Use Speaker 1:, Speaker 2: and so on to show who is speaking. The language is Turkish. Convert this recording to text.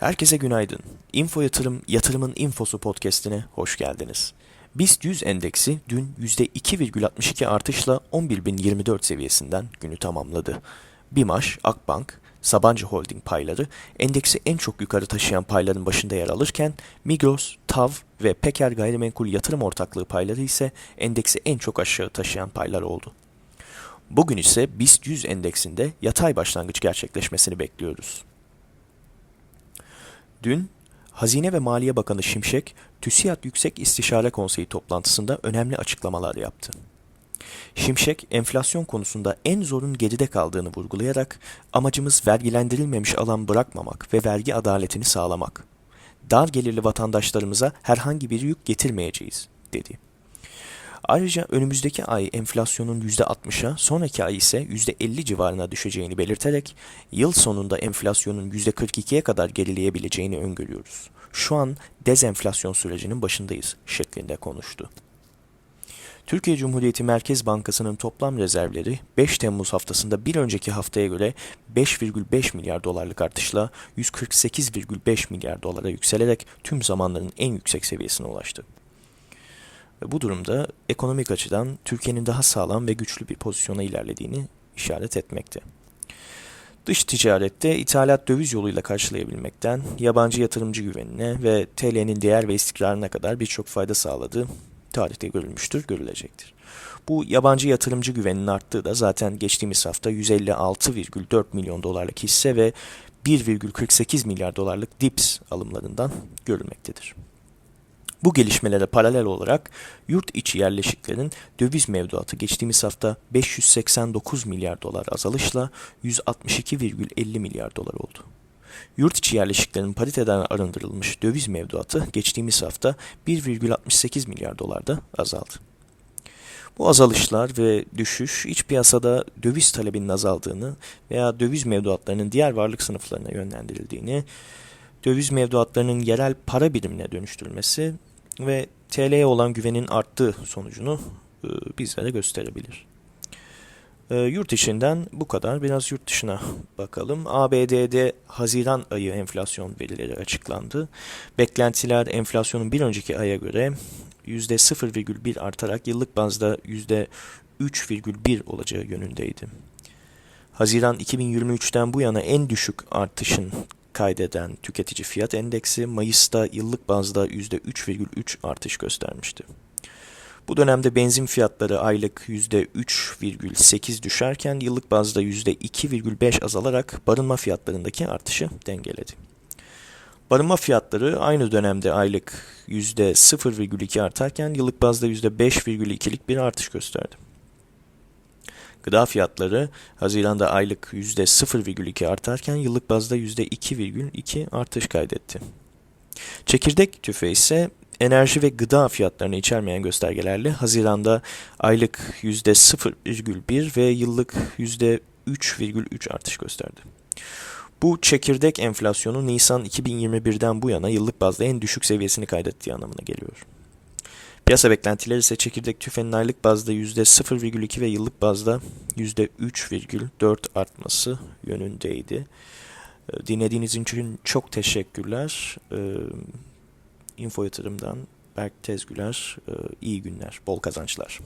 Speaker 1: Herkese günaydın. Info Yatırım, Yatırımın Infosu podcastine hoş geldiniz. BIST 100 endeksi dün %2,62 artışla 11.024 seviyesinden günü tamamladı. BİMAŞ, Akbank, Sabancı Holding payları endeksi en çok yukarı taşıyan payların başında yer alırken Migros, TAV ve Peker Gayrimenkul Yatırım Ortaklığı payları ise endeksi en çok aşağı taşıyan paylar oldu. Bugün ise BIST 100 endeksinde yatay başlangıç gerçekleşmesini bekliyoruz. Dün Hazine ve Maliye Bakanı Şimşek, TÜSİAD Yüksek İstişare Konseyi toplantısında önemli açıklamalar yaptı. Şimşek, enflasyon konusunda en zorun geride kaldığını vurgulayarak, amacımız vergilendirilmemiş alan bırakmamak ve vergi adaletini sağlamak. Dar gelirli vatandaşlarımıza herhangi bir yük getirmeyeceğiz, dedi. Ayrıca önümüzdeki ay enflasyonun %60'a, sonraki ay ise %50 civarına düşeceğini belirterek yıl sonunda enflasyonun %42'ye kadar gerileyebileceğini öngörüyoruz. Şu an dezenflasyon sürecinin başındayız şeklinde konuştu. Türkiye Cumhuriyeti Merkez Bankası'nın toplam rezervleri 5 Temmuz haftasında bir önceki haftaya göre 5,5 milyar dolarlık artışla 148,5 milyar dolara yükselerek tüm zamanların en yüksek seviyesine ulaştı. Bu durumda ekonomik açıdan Türkiye'nin daha sağlam ve güçlü bir pozisyona ilerlediğini işaret etmekte. Dış ticarette ithalat döviz yoluyla karşılayabilmekten yabancı yatırımcı güvenine ve TL'nin değer ve istikrarına kadar birçok fayda sağladığı tarihte görülmüştür, görülecektir. Bu yabancı yatırımcı güveninin arttığı da zaten geçtiğimiz hafta 156,4 milyon dolarlık hisse ve 1,48 milyar dolarlık DIPS alımlarından görülmektedir. Bu gelişmelere paralel olarak yurt içi yerleşiklerin döviz mevduatı geçtiğimiz hafta 589 milyar dolar azalışla 162,50 milyar dolar oldu. Yurt içi yerleşiklerin pariteden arındırılmış döviz mevduatı geçtiğimiz hafta 1,68 milyar dolarda azaldı. Bu azalışlar ve düşüş iç piyasada döviz talebinin azaldığını veya döviz mevduatlarının diğer varlık sınıflarına yönlendirildiğini, döviz mevduatlarının yerel para birimine dönüştürülmesi ve TL'ye olan güvenin arttığı sonucunu e, bizlere gösterebilir. E, yurt içinden bu kadar. Biraz yurt dışına bakalım. ABD'de Haziran ayı enflasyon verileri açıklandı. Beklentiler enflasyonun bir önceki aya göre %0,1 artarak yıllık bazda %3,1 olacağı yönündeydi. Haziran 2023'ten bu yana en düşük artışın kaydeden tüketici fiyat endeksi Mayıs'ta yıllık bazda %3,3 artış göstermişti. Bu dönemde benzin fiyatları aylık %3,8 düşerken yıllık bazda %2,5 azalarak barınma fiyatlarındaki artışı dengeledi. Barınma fiyatları aynı dönemde aylık %0,2 artarken yıllık bazda %5,2'lik bir artış gösterdi. Gıda fiyatları Haziran'da aylık %0,2 artarken yıllık bazda %2,2 artış kaydetti. Çekirdek tüfe ise enerji ve gıda fiyatlarını içermeyen göstergelerle Haziran'da aylık %0,1 ve yıllık %3,3 artış gösterdi. Bu çekirdek enflasyonu Nisan 2021'den bu yana yıllık bazda en düşük seviyesini kaydettiği anlamına geliyor. Piyasa beklentileri ise çekirdek tüfenin aylık bazda %0,2 ve yıllık bazda %3,4 artması yönündeydi. Ee, dinlediğiniz için çok teşekkürler. Ee, Info Yatırım'dan Berk Tezgüler. Ee, iyi günler, bol kazançlar.